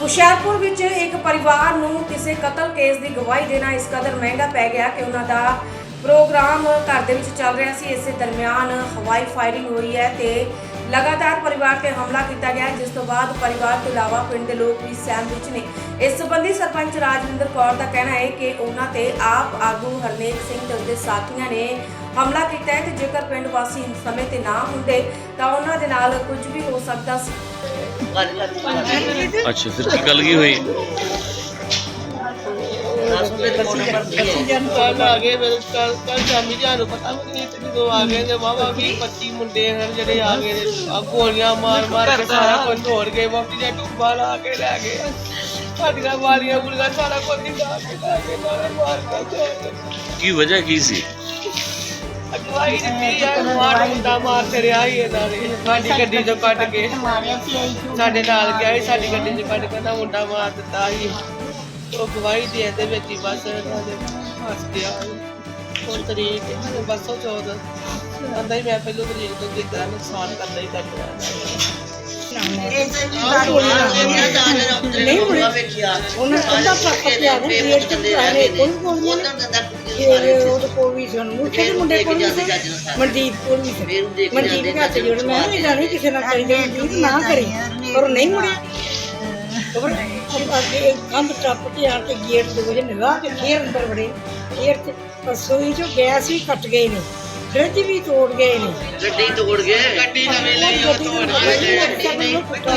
ਹੁਸ਼ਿਆਰਪੁਰ ਵਿੱਚ ਇੱਕ ਪਰਿਵਾਰ ਨੂੰ ਕਿਸੇ ਕਤਲ ਕੇਸ ਦੀ ਗਵਾਹੀ ਦੇਣਾ ਇਸ ਕਦਰ ਮਹਿੰਗਾ ਪੈ ਗਿਆ ਕਿ ਉਹਨਾਂ ਦਾ ਪ੍ਰੋਗਰਾਮ ਘਰ ਦੇ ਵਿੱਚ ਚੱਲ ਰਿਹਾ ਸੀ। ਇਸੇ ਦਰਮਿਆਨ ਹਵਾਈ ਫਾਇਰਿੰਗ ਹੋ ਰਹੀ ਹੈ ਤੇ ਲਗਾਤਾਰ ਪਰਿਵਾਰ ਤੇ ਹਮਲਾ ਕੀਤਾ ਗਿਆ ਜਿਸ ਤੋਂ ਬਾਅਦ ਪਰਿਵਾਰ ਤੋਂ ਇਲਾਵਾ ਪਿੰਡ ਦੇ ਲੋਕ ਵੀ ਸਹਿਮ ਵਿੱਚ ਨੇ। ਇਸ ਸੰਬੰਧੀ ਸਰਪੰਚ ਰਾਜਵਿੰਦਰ ਕੌਰ ਦਾ ਕਹਿਣਾ ਹੈ ਕਿ ਉਹਨਾਂ ਤੇ ਆਪ ਆਗੂ ਹਰਨੇਕ ਸਿੰਘ ਤੇ ਉਸਦੇ ਸਾਥੀਆਂ ਨੇ ਹਮਲਾ ਕੀਤਾ ਹੈ ਤੇ ਜੇਕਰ ਪਿੰਡ ਵਾਸੀ ਇਸ ਸਮੇਂ ਤੇ ਨਾ ਹੁੰਦੇ ਤਾਂ ਉਹਨਾਂ ਦੇ ਨਾਲ ਕੁਝ ਵੀ ਹੋ ਸਕਦਾ ਸੀ। ਅੱਛਾ ਫਿਰ ਕੀ ਗੱਲ ਕੀ ਹੋਈ? ਕੱਲ ਆ ਗਏ ਮੇਰੇ ਕੱਲ ਕੱਲ ਸ਼ਾਮੀ ਜਾਨੂੰ ਪਤਾ ਵੀ ਨਹੀਂ ਤੇ ਜਦੋਂ ਆ ਗਏ ਤੇ ਵਾਵਾ ਵੀ 25 ਮੁੰਡੇ ਹਨ ਜਿਹੜੇ ਆ ਗਏ ਨੇ। ਆ ਗੋਲੀਆਂ ਮਾਰ ਮਾਰ ਕੇ ਸਾਰਾ ਕੁਝ ਤੋੜ ਗਏ। ਵਕਤ ਜੇ ਟੁੱਬਾ ਲਾ ਕੇ ਲੈ ਗਏ। ਸਾਡੀਆਂ ਵਾਲੀਆਂ ਗੁਲੀਆਂ ਸਾਰਾ ਕੁਝ ਹੀ ਲਾ ਕੇ ਲੈ ਗਏ। ਨਾਲੇ ਮਾਰ ਕੇ ਤੋੜ ਗਏ। ਕੀ ਵਜ੍ਹਾ ਕੀ ਸੀ? ਅਗਵਾਈ ਦਿੱਤੀ ਆ ਮਾਰ ਮੁੰਡਾ ਮਾਰ ਚੜਿਆ ਹੀ ਇਹਨਾਂ ਨੇ। ਸਾਡੀ ਗੱਡੀ ਤੋਂ ਕੱਢ ਕੇ। ਸਾਡੇ ਨਾਲ ਗਿਆ ਸੀ ਸਾਡੀ ਗੱਡੀ 'ਚ ਕੱਢ ਕੇ ਨਾ ਮੁੰਡਾ ਮਾਰ ਦਿੱਤਾ ਸੀ। ਉਹ ਗਵਾਹੀ ਦੇ ਇਹਦੇ ਵਿੱਚ ਹੀ ਬਸ ਦੇ ਫਸ ਗਿਆ। ਹੁਣ ਤਰੀਕ ਹੈ ਬਸ ਉਹ ਚੌਦ। ਅੰਦਾ ਹੀ ਮੈਂ ਪਹਿਲੋਂ ਤਰੀਕ ਤੋਂ ਕੀਤਾ ਨੁਕਸਾਨ ਕਰਦਾ ਹੀ ਕਰਦਾ। ਮਨਦੀਪ ਕੋਲ ਵੀ ਮਨਦੀਪ ਤੇ ਜੁੜ ਮੈਂ ਨਹੀਂ ਜਾਣੀ ਕਿਸੇ ਨਾਲ ਕਰੀ ਨਾ ਕਰੀ। ਪਰ ਨਹੀਂ ਮੁੜਿਆ। ਖਬਰ ਅੱਗੇ ਕੰਧ ਟੱਪ ਕੇ ਆ ਕੇ ਗੇਟ ਦੇ ਵਜੇ ਨਿਗਾਹ ਕੇ ਫੇਰ ਅੰਦਰ ਵੜੇ। ਫੇਰ ਤੇ ਰਸੋਈ ਚੋਂ ਗੈਸ ਵੀ ਕੱਟ ਗਏ ਨੇ। ਫ੍ਰਿਜ ਵੀ ਤੋੜ ਗਏ ਨੇ। ਗੱਡੀ ਤੋੜ ਗਏ। ਗੱਡੀ ਨਵੀਂ ਲਈ ਉਹ ਤੋੜ ਗਏ।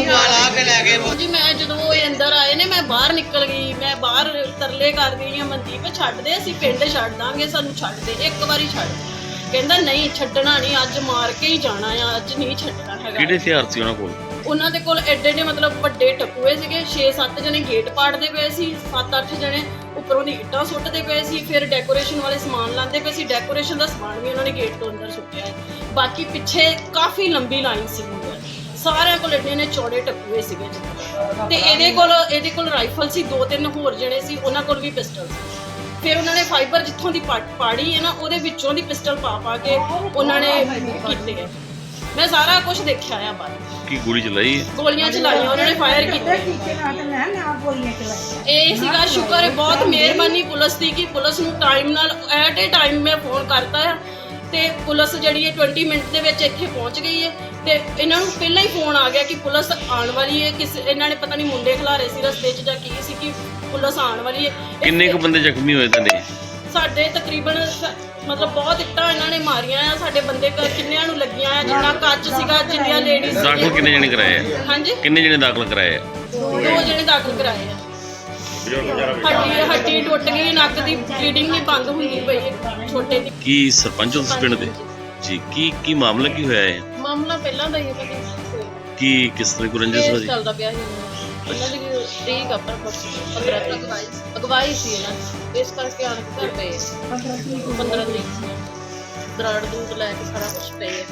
ਵਾਲਾ ਕੇ ਲੈ ਗਏ। ਜੀ ਮੈਂ ਜਦੋਂ ਉਹ ਅੰਦਰ ਆਏ ਨੇ ਮੈਂ ਬਾਹਰ ਨਿਕਲ ਗਈ। ਮੈਂ ਬਾਹਰ ਤਰਲੇ ਕਰ ਗਈ ਆ ਮਨਦੀਪ ਛੱਡ ਦੇ ਅਸੀਂ ਪਿੰਡ ਛੱਡ ਦਾਂਗੇ ਸਾਨੂੰ ਛੱਡ ਦੇ ਇੱਕ ਵਾਰੀ ਛੱਡ। ਦੇ। ਕਹਿੰਦਾ ਨਹੀਂ ਛੱਡਣਾ ਨਹੀਂ। ਅੱਜ ਮਾਰ ਕੇ ਹੀ ਜਾਣਾ ਆ। ਅੱਜ ਨਹੀਂ ਛੱਡਣਾ ਹੈਗਾ। ਕਿਹੜੇ ਹਥਿਆਰ ਸੀ ਉਹਨਾਂ ਕੋਲ? ਉਹਨਾਂ ਦੇ ਕੋਲ ਐਡੇ ਐਡੇ ਮਤਲਬ ਵੱਡੇ ਟਕੂਏ ਸੀਗੇ 6-7 ਜਣੇ ਗੇਟ ਪਾੜਦੇ ਪਏ ਸੀ 7-8 ਜਣੇ ਉੱਪਰੋਂ ਦੀ ਇੱਟਾਂ ਸੁੱਟਦੇ ਪਏ ਸੀ, ਫਿਰ ਡੈਕੋਰੇਸ਼ਨ ਵਾਲੇ ਸਮਾਨ ਲਾਉਂਦੇ ਪਏ ਸੀ ਡੈਕੋਰੇਸ਼ਨ ਦਾ ਸਮਾਨ ਵੀ ਉਹਨਾਂ ਨੇ ਗੇਟ ਤੋਂ ਅੰਦਰ ਸੁੱਟਿਆ ਹੈ। ਬਾਕੀ ਪਿੱਛੇ ਕਾਫੀ ਲੰਬੀ ਲਾਈਨ ਸੀ ਸਾਰਿਆਂ ਕੋਲ ਐਡੇ ਨੇ ਚੌੜੇ ਟਕੂਏ ਸੀਗੇ। ਤੇ ਇਹਦੇ ਕੋਲ ਇਹਦੇ ਕੋਲ ਰਾਈਫਲ ਸੀ, ਦੋ ਤਿੰਨ ਹੋਰ ਜਣੇ ਸੀ, ਉਹਨਾਂ ਕੋਲ ਵੀ ਪਿਸਟਲ ਸੀ। ਫਿਰ ਉਹਨਾਂ ਨੇ ਫਾਈਬਰ ਜਿੱਥੋਂ ਦੀ ਪਾੜੀ ਹੈ ਨਾ, ਉਹਦੇ ਵਿੱਚੋਂ ਦੀ ਪਿਸਟਲ ਪਾ ਪਾ ਕੇ ਉਹਨਾਂ ਨੇ ਕੀਤੇ ਮੈਂ ਸਾਰਾ ਕੁਝ ਦੇਖਿਆ ਆ ਬਾਹਰ ਕੀ ਗੋਲੀ ਚਲਾਈ ਹੈ? ਗੋਲੀਆਂ ਚਲਾਈਆਂ ਉਹਨਾਂ ਨੇ ਫਾਇਰ ਕੀਤੇ। ਟੀਕੇ ਨਾਲ ਤੇ ਮੈਂ ਨਾ ਗੋਲੀਆਂ ਚਲਾਈਆਂ। ਇਹ ਸੀਗਾ ਸ਼ੁਕਰ ਹੈ ਬਹੁਤ ਮਿਹਰਬਾਨੀ ਪੁਲਿਸ ਦੀ ਕਿ ਪੁਲਿਸ ਨੂੰ ਟਾਈਮ ਨਾਲ ਐਟ ਏ ਟਾਈਮ ਮੈਂ ਫੋਨ ਕਰਤਾ ਆ। ਤੇ ਪੁਲਿਸ ਜਿਹੜੀ ਹੈ 20 ਮਿੰਟ ਦੇ ਵਿੱਚ ਇੱਥੇ ਪਹੁੰਚ ਗਈ ਹੈ। ਤੇ ਇਹਨਾਂ ਨੂੰ ਪਹਿਲਾਂ ਹੀ ਫੋਨ ਆ ਗਿਆ ਕਿ ਪੁਲਿਸ ਆਉਣ ਵਾਲੀ ਹੈ। ਕਿਸ ਇਹਨਾਂ ਨੇ ਪਤਾ ਨਹੀਂ ਮੁੰਡੇ ਖਿਲਾਰੇ ਸੀ ਰਸਤੇ 'ਚ ਜਾਂ ਕੀ ਸੀ ਕਿ ਪੁਲਿਸ ਆਉਣ ਵਾਲੀ ਹੈ। ਕਿੰਨੇ ਕੁ ਬੰਦੇ ਜ਼ਖਮੀ ਹੋਏ ਤੁਹਾਡੇ? ਸਾਡੇ ਤਕਰੀਬਨ ਸ- ਮਤਲਬ ਬਹੁਤ ਇੱਟਾਂ ਇਹਨਾਂ ਨੇ ਮਾਰੀਆਂ ਸਾਡੇ ਬੰਦੇ ਕ- ਕਿੰਨਿਆਂ ਨੂੰ ਲੱਗੀਆਂ ਆ ਜਿੰਨਾ ਕੱਚ ਸੀਗਾ ਜਿੰਨੀਆਂ ਲੇਡੀਜ਼ ਦਾਖਲ ਕਿੰਨੇ ਜਣੇ ਕਰਾਏ ਆ? ਹਾਂਜੀ? ਕਿੰਨੇ ਜਣੇ ਦਾਖਲ ਕਰਾਏ ਆ? ਦੋ ਜਣੇ ਦਾਖਲ ਕਰਾਏ ਆ। ਹੱਡੀ ਹੱਡੀ ਟੁੱਟ ਗਈ ਨੱਕ ਦੀ ਬਲੀਡਿੰਗ ਨਹੀਂ ਬੰਦ ਹੁੰਦੀ ਪਈ ਹੈ ਛੋਟੇ ਦੀ। ਕੀ ਸਰਪੰਚ ਉਸ ਪਿੰਡ ਦੇ? ਜੀ ਕੀ ਕੀ ਮਾਮਲਾ ਕੀ ਹੋਇਆ ਹੈ ਮਾਮਲਾ ਪਹਿਲਾਂ ਦਾ ਹੀ ਹੈ ਕਦੇ ਕੀ ਕਿਸ ਤਰ੍ਹਾਂ ਕੋਈ ਰੰਜਿਸ਼ ਕੇਸ ਹੋਈ? ਚੱਲਦਾ ਪਿਆ ਸੀ। ਇਹਨਾਂ ਦੀ ਤਰੀਕ ਅਪਰ ਪੰਦਰਾਂ ਤਰੀਕ। ਅਗਵਾਈ ਸੀ ਇਹਨਾਂ ਦੀ। ਇਸ ਕਰਕੇ ਆਣ ਕੇ ਘਰ ਪਏ 15 ਤਰੀਕ। ਨੂੰ ਦਰਾੜ ਦੂਤ ਲੈ ਕੇ ਸਾਰਾ ਕੁਝ ਪਏ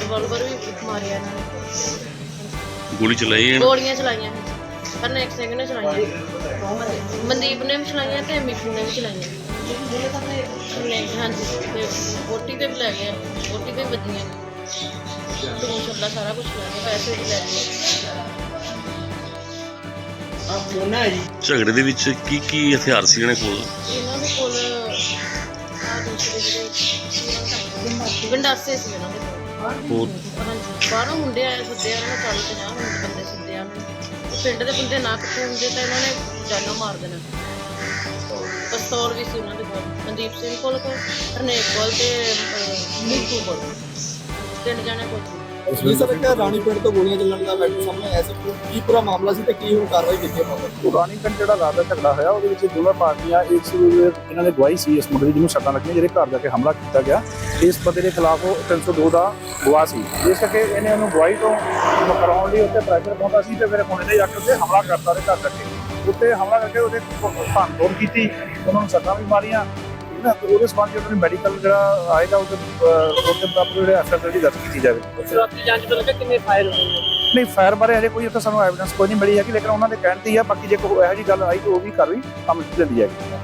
ਰਿਵਾਲਵਰ ਵੀ ਮਾਰਿਆ ਇਹਨਾਂ ਨੇ। ਗੋਲੀ ਚਲਾਈ ਹੈ ਗੋਲੀਆਂ ਚਲਾਈਆਂ ਹਰਨੇਕ ਸਿੰਘ ਨੇ ਚਲਾਈਆਂ ਮਨਦੀਪ ਨੇ ਵੀ ਚਲਾਈਆਂ ਤੇ ਮਿੱਠੂ ਨੇ ਵੀ ਚਲਾਈਆਂ। ਹਰਨੇਕ ਹਾਂਜੀ। ਤੇ ਵੋਟੀ ਤੇ ਵੀ ਲੈ ਗਏ ਵੋਟੀ ਤੇ ਵੀ ਵੱਜੀਆਂ ਤੂੰ ਛੱਲਾ ਸਾਰਾ ਕੁਝ ਲੈ ਗਏ ਪੈਸੇ ਵੀ ਲੈ ਗਏ। ਆ ਹੈ ਜੀ। ਝਗੜੇ ਦੇ ਵਿੱਚ ਕੀ ਕੀ ਹਥਿਆਰ ਸੀ ਇਹਨਾਂ ਕੋਲ? ਇਹਨਾਂ ਦੇ ਕੋਲ ਆ ਦੂਸਰੇ ਜਿਹੜੇ ਗੰਡਾਸੇ ਸੀ ਇਹਨਾਂ ਦੇ ਕੋਲ ਹੋਰ ਹਾਂਜੀ। ਬਾਹਰੋਂ ਮੁੰਡੇ ਆਏ ਸੱਦੇ ਆ, ਉਹਨਾਂ ਨੇ ਚਾਲੀ ਪੰਜਾਹ ਮਿੰਟ ਬੰਦੇ ਸੱਦੇ ਆ। ਉਹਨਾਂ ਨੇ ਉਹ ਪਿੰਡ ਦੇ ਬੰਦੇ ਨਾ ਕੱਟੇ ਹੁੰਦੇ ਤਾਂ ਇਹਨਾਂ ਨੇ ਜਾਨੋਂ ਮਾਰ ਦੇਣਾ। ਪਿਸਤੌਲ ਵੀ ਸੀ ਉਹਨਾਂ ਦੇ ਕੋਲ ਮਨਦੀਪ ਸਿੰਘ ਕੋਲ ਕੋਲ ਹਰਨੇਕ ਕੋਲ ਤੇ ਅਹ, ਨੀਤੂ ਕੋਲ। ਤਿੰਨ ਜਾਣੇ ਕੋਲ ਸੀ। ਜੀ ਸਰ ਇੱਕ ਰਾਣੀਪੇਟ ਤੋਂ ਗੋਲੀਆਂ ਚੱਲਣ ਦਾ ਮੈਟਰ ਸਾਹਮਣੇ ਆਇਆ ਸੀ। ਕੀ ਪੂਰਾ ਮਾਮਲਾ ਸੀ ਤੇ ਕੀ ਹੁਣ ਕਾਰਵਾਈ ਕੀਤੀ ਹੈ ਮਾਮਲੇ ਪੁਰਾਣੀ ਪਿੰਡ ਜਿਹੜਾ ਰਾਤ ਦਾ ਝਗੜਾ ਹੋਇਆ ਉਹਦੇ ਵਿੱਚ ਦੋਵੇਂ ਪਾਰਟੀਆਂ ਇੱਕ ਸੀ ਇਹਨਾਂ ਨੇ ਗਵਾਹੀ ਸੀ ਇਸ ਮੁੰਡੇ ਦੀ ਜਿਹਨੂੰ ਸੱਟਾਂ ਲੱਗੀਆਂ ਜਿਹੜੇ ਘਰ ਜਾ ਕੇ ਹਮਲਾ ਕੀਤਾ ਗਿਆ। ਇਸ ਬੰਦੇ ਦੇ ਖਿਲਾਫ ਉਹ 302 ਦਾ ਗਵਾਹ ਸੀ। ਇਸ ਕਰਕੇ ਇਹਨੇ ਉਹਨੂੰ ਗਵਾਹੀ ਤੋਂ ਕਰਾਉਣ ਲਈ ਉੱਤੇ ਪ੍ਰੈਸ਼ਰ ਪਾਉਂਦਾ ਸੀ ਤੇ ਫਿਰ ਮੁੰਡੇ ਨੇ ਜਾ ਕੇ ਉੱਤੇ ਹਮਲਾ ਕਰਤਾ ਉਹਦੇ ਘਰ ਜਾ ਕੇ। ਉੱਤੇ ਹਮਲਾ ਕਰਕੇ ਉਹਦੇ ਭੰਨ ਤੋੜ ਕੀਤੀ ਉਹਨਾਂ ਨੂੰ ਸੱਟਾਂ ਵੀ ਮਾਰੀਆਂ। ਨਾ ਤੇ ਉਹਦੇ ਸਬੰਧ ਵਿੱਚ ਮੈਡੀਕਲ ਜਿਹੜਾ ਆਏਗਾ ਉਹਦੇ ਉਹਦੇ ਮੁਤਾਬਕ ਜਿਹੜੇ ਐਫਐਸਐਲ ਦੀ ਦਰਜ ਕੀਤੀ ਜਾਵੇ। ਰਾਤੀ ਜਾਂਚ ਪਤਾ ਲੱਗਾ ਕਿੰਨੇ ਫਾਇਰ ਹੋਏ ਨਹੀਂ ਫਾਇਰ ਬਾਰੇ ਹਜੇ ਕੋਈ ਉੱਥੇ ਸਾਨੂੰ ਐਵੀਡੈਂਸ ਕੋਈ ਨਹੀਂ ਮਿਲੀ ਹੈਗੀ ਲੇਕਿਨ ਉਹਨਾਂ ਦੇ ਕਹਿਣ ਤੇ ਹੀ ਆ ਬਾਕੀ ਜੇ ਕੋਈ ਇਹੋ ਜਿਹੀ ਗੱਲ ਆਈ ਤਾਂ ਉਹ ਵੀ ਕਾਰਵਾਈ ਕੰਮ ਚ ਲੈਂਦੀ ਜਾਏਗੀ।